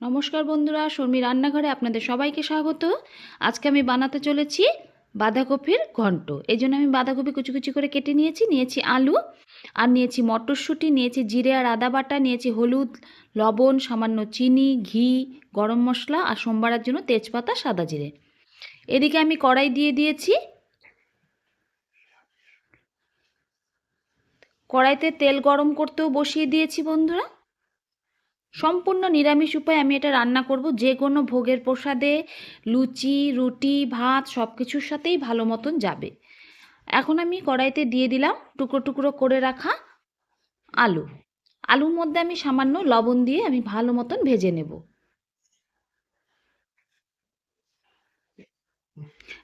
নমস্কার বন্ধুরা, শর্মি রান্নাঘরে আপনাদের সবাইকে স্বাগত। আজকে আমি বানাতে চলেছি বাঁধাকপির ঘন্ট। এই জন্য আমি বাঁধাকপি কুচি কুচি করে কেটে নিয়েছি নিয়েছি আলু, আর নিয়েছি মটরশুঁটি, নিয়েছি জিরে আর আদা বাটা, নিয়েছি হলুদ, লবণ, সামান্য চিনি, ঘি, গরম মশলা আর সোমবারের জন্য তেজপাতা, সাদা জিরে। এদিকে আমি কড়াই দিয়ে দিয়েছি। কড়াইতে তেল গরম করতেও বসিয়ে দিয়েছি বন্ধুরা। সম্পূর্ণ নিরামিষ উপায়ে আমি এটা রান্না করব। যে কোনো ভোগের প্রসাদে লুচি, রুটি, ভাত সব কিছুর সাথেই ভালো মতন যাবে। এখন আমি কড়াইতে দিয়ে দিলাম টুকরো টুকরো করে রাখা আলু। আলুর মধ্যে আমি সামান্য লবণ দিয়ে আমি ভালো মতন ভেজে নেব।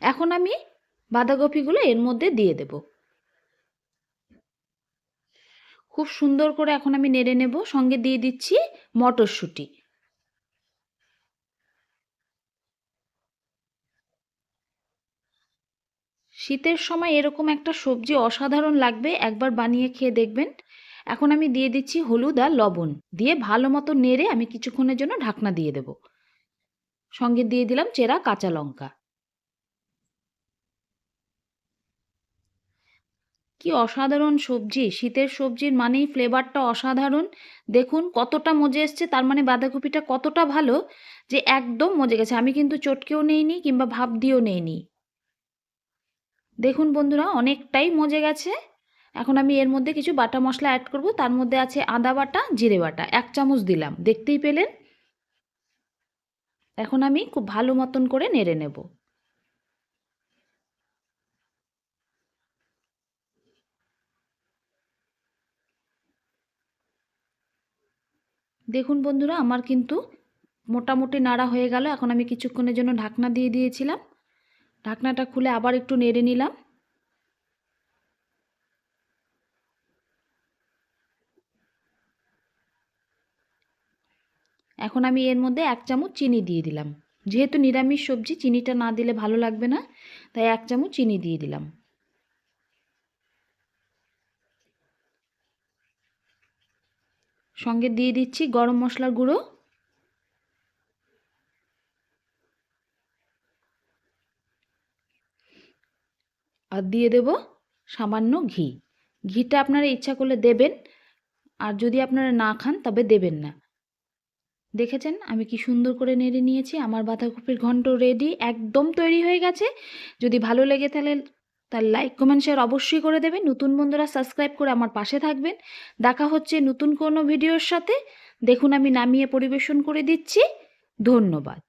এখন আমি বাঁধাকপিগুলো এর মধ্যে দিয়ে দেবো। খুব সুন্দর করে এখন আমি নেড়ে নেব, সঙ্গে দিয়ে দিচ্ছি মটরশুঁটি। শীতের সময় এরকম একটা সবজি অসাধারণ লাগবে, একবার বানিয়ে খেয়ে দেখবেন। এখন আমি দিয়ে দিচ্ছি হলুদ আর লবণ, দিয়ে ভালো মতো নেড়ে আমি কিছুক্ষণের জন্য ঢাকনা দিয়ে দেব। সঙ্গে দিয়ে দিলাম চেরা কাঁচা লঙ্কা। কি অসাধারণ সবজি? শীতের সবজির মানেই ফ্লেভারটা অসাধারণ। দেখুন কতটা মজে এসছে, তার মানে বাঁধাকপিটা কতটা ভালো যে একদম মজে গেছে। আমি কিন্তু চটকেও নেইনি কিংবা ভাব দিয়েও নেইনি। দেখুন বন্ধুরা, অনেকটাই মজে গেছে। এখন আমি এর মধ্যে কিছু বাটা মশলা অ্যাড করব। তার মধ্যে আছে আদা বাটা, জিরে বাটা। এক চামচ দিলাম। দেখতেই পেলেন? এখন আমি খুব ভালো মতন করে নেড়ে নেব। দেখুন বন্ধুরা, আমার কিন্তু মোটামুটি নাড়া হয়ে গেল। এখন আমি কিছুক্ষণের জন্য ঢাকনা দিয়ে দিয়েছিলাম। ঢাকনাটা খুলে আবার একটু নেড়ে নিলাম। এখন আমি এর মধ্যে এক চামচ চিনি দিয়ে দিলাম। যেহেতু নিরামিষ সবজি, চিনিটা না দিলে ভালো লাগবে না, তাই এক চামচ চিনি দিয়ে দিলাম। সঙ্গে দিয়ে দিচ্ছি গরম মশলার গুঁড়ো। আর দিয়ে দেব সামান্য ঘি। ঘিটা আপনারা ইচ্ছা করলে দেবেন, আর যদি আপনারা না খান তবে দেবেন না। দেখেছেন আমি কি সুন্দর করে নেড়ে নিয়েছি? আমার বাঁধাকপির ঘন্ট রেডি একদম তৈরি হয়ে গেছে। যদি ভালো লেগে তাহলে তার লাইক কমেন্ট শেয়ার অবশ্যই করে দেবেন। নতুন বন্ধুরা সাবস্ক্রাইব করে আমার পাশে থাকবেন। দেখা হচ্ছে নতুন কোনো ভিডিওর সাথে। দেখুন আমি নামিয়ে পরিবেশন করে দিচ্ছি। ধন্যবাদ।